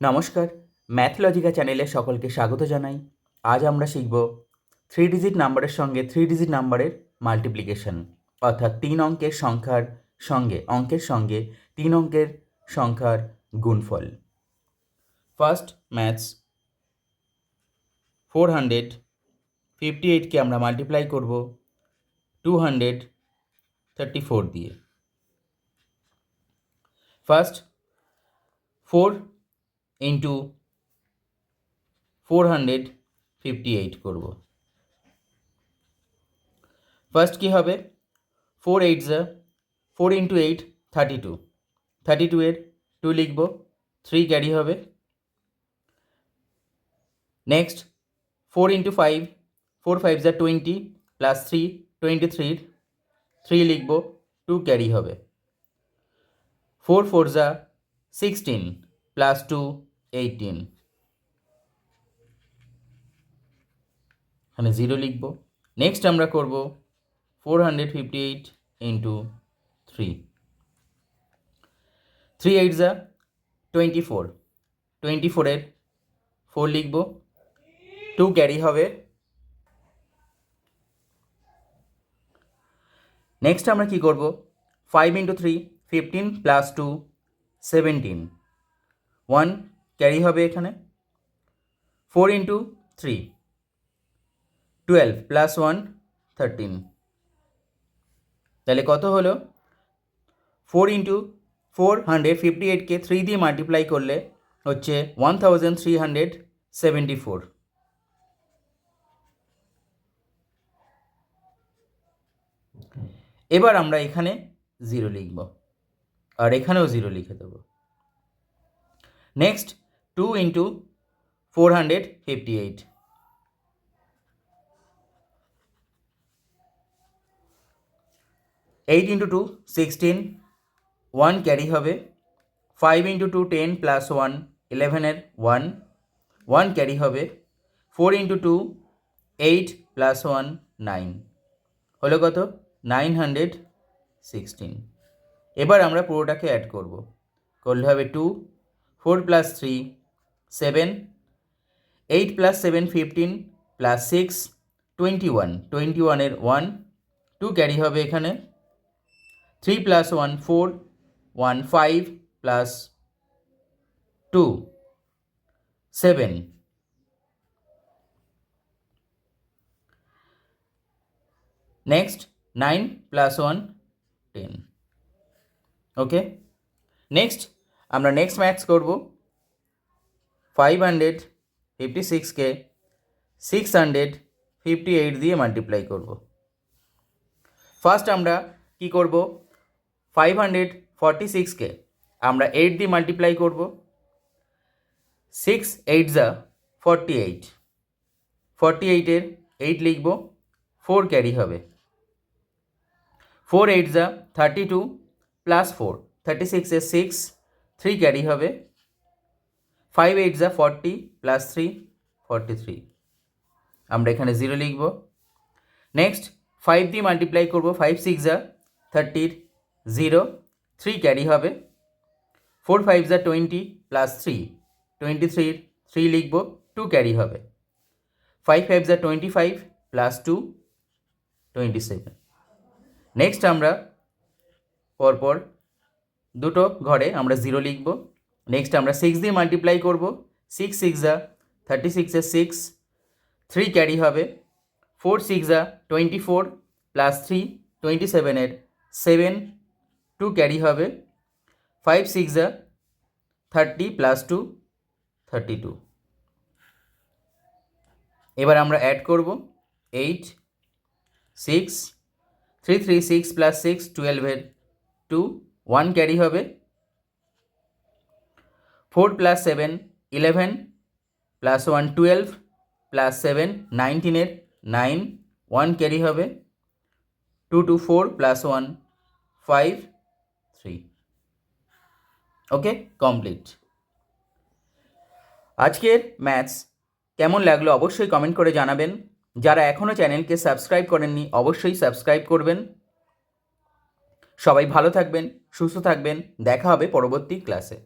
নমস্কার ম্যাথলজিকা চ্যানেলে সকলকে স্বাগত জানাই। আজ আমরা শিখব থ্রি ডিজিট নাম্বারের সঙ্গে থ্রি ডিজিট নাম্বারের মাল্টিপ্লিকেশন অর্থাৎ তিন অঙ্কের সংখ্যার সঙ্গে, অঙ্কের সঙ্গে তিন অঙ্কের সংখ্যার গুণফল। First maths four hundred fifty এইটকে আমরা মাল্টিপ্লাই করব টু হান্ড্রেড থার্টি ফোর দিয়ে। First four into four hundred fifty eight করব। ফার্স্ট কী হবে? ফোর এইট জা four into eight thirty two thirty two এর টু লিখব থ্রি ক্যারি হবে। Next four into five four five জা টোয়েন্টি প্লাস থ্রি টোয়েন্টি থ্রির থ্রি লিখব টু ক্যারি হবে। ফোর ফোর জা সিক্সটিন প্লাস টু এইটিন এখানে জিরো লিখব। নেক্সট আমরা করব four hundred fifty eight into three three eight যা টোয়েন্টি ফোর টোয়েন্টি ফোরের ফোর লিখব। টু ক্যারি হবে। নেক্সট আমরা কি করব? Five into three fifteen plus two seventeen one carry হবে এখানে। Four into three, twelve plus one, thirteen. তাহলে কত হলো? Four into four hundred fifty এইটকে three দিয়ে মাল্টিপ্লাই করলে হচ্ছে one thousand three hundred seventy four. এবার আমরা এখানে জিরো লিখব, আর এখানেও জিরো লিখে দেবো। Next two into four hundred fifty eight eight into two sixteen one carry হবে five into two ten plus one ইলেভেনের ওয়ান ওয়ান ক্যারি হবে। Four into two eight plus one nine হলো কত? Nine hundred sixteen এবার আমরা পুরোটাকে add করব। করলে হবে two four plus three seven eight plus seven fifteen plus six twenty one twenty ওয়ানের ওয়ান টু ক্যারি হবে এখানে। Three plus one four one five plus two seven next nine plus one ten okay next আমরা next maths করব। Five hundred fifty সিক্সকে six hundred fifty eight দিয়ে multiply করব। First আমরা কি করব? ফাইভ হান্ড্রেড ফর্টি সিক্সকে আমরা এইট দিয়ে মাল্টিপ্লাই করব। সিক্স এইট যা ফর্টি এইট ফর্টি এইটের এইট লিখব ফোর ক্যারি হবে। ফোর এইট যা thirty two plus four thirty সিক্সের সিক্স থ্রি ক্যারি হবে। ফাইভ এইট যা forty plus three forty three আমরা এখানে জিরো লিখব। নেক্সট ফাইভ দিয়ে মাল্টিপ্লাই করব। ফাইভ সিক্স যা থার্টির জিরো থ্রি ক্যারি হবে। ফোর ফাইভ যা টোয়েন্টি প্লাস থ্রি টোয়েন্টি থ্রির থ্রি লিখব টু ক্যারি হবে। ফাইভ ফাইভ যা twenty five plus two twenty seven next আমরা পরপর দুটো ঘরে আমরা জিরো লিখব। নেক্সট আমরা সিক্স দিয়ে মাল্টিপ্লাই করব। সিক্স সিক্স যা থার্টি সিক্সের সিক্স থ্রি ক্যারি হবে। ফোর সিক্স যা twenty four plus three twenty সেভেনের সেভেন টু ক্যারি হবে। ফাইভ সিক্স যা thirty plus two thirty two এবার আমরা অ্যাড করব। Eight six three three six plus six টুয়েলভের টু ওয়ান ক্যারি হবে। Four plus seven eleven plus one twelve plus seven নাইনটিনের nine one carry হবে two two four plus one five three. Okay, complete. আজকের maths কেমন লাগল অবশ্যই comment করে জানাবেন। যারা এখনও চ্যানেলকে সাবস্ক্রাইব করেননি, অবশ্যই সাবস্ক্রাইব করবেন। সবাই ভালো থাকবেন, সুস্থ থাকবেন, দেখা হবে পরবর্তী ক্লাসে।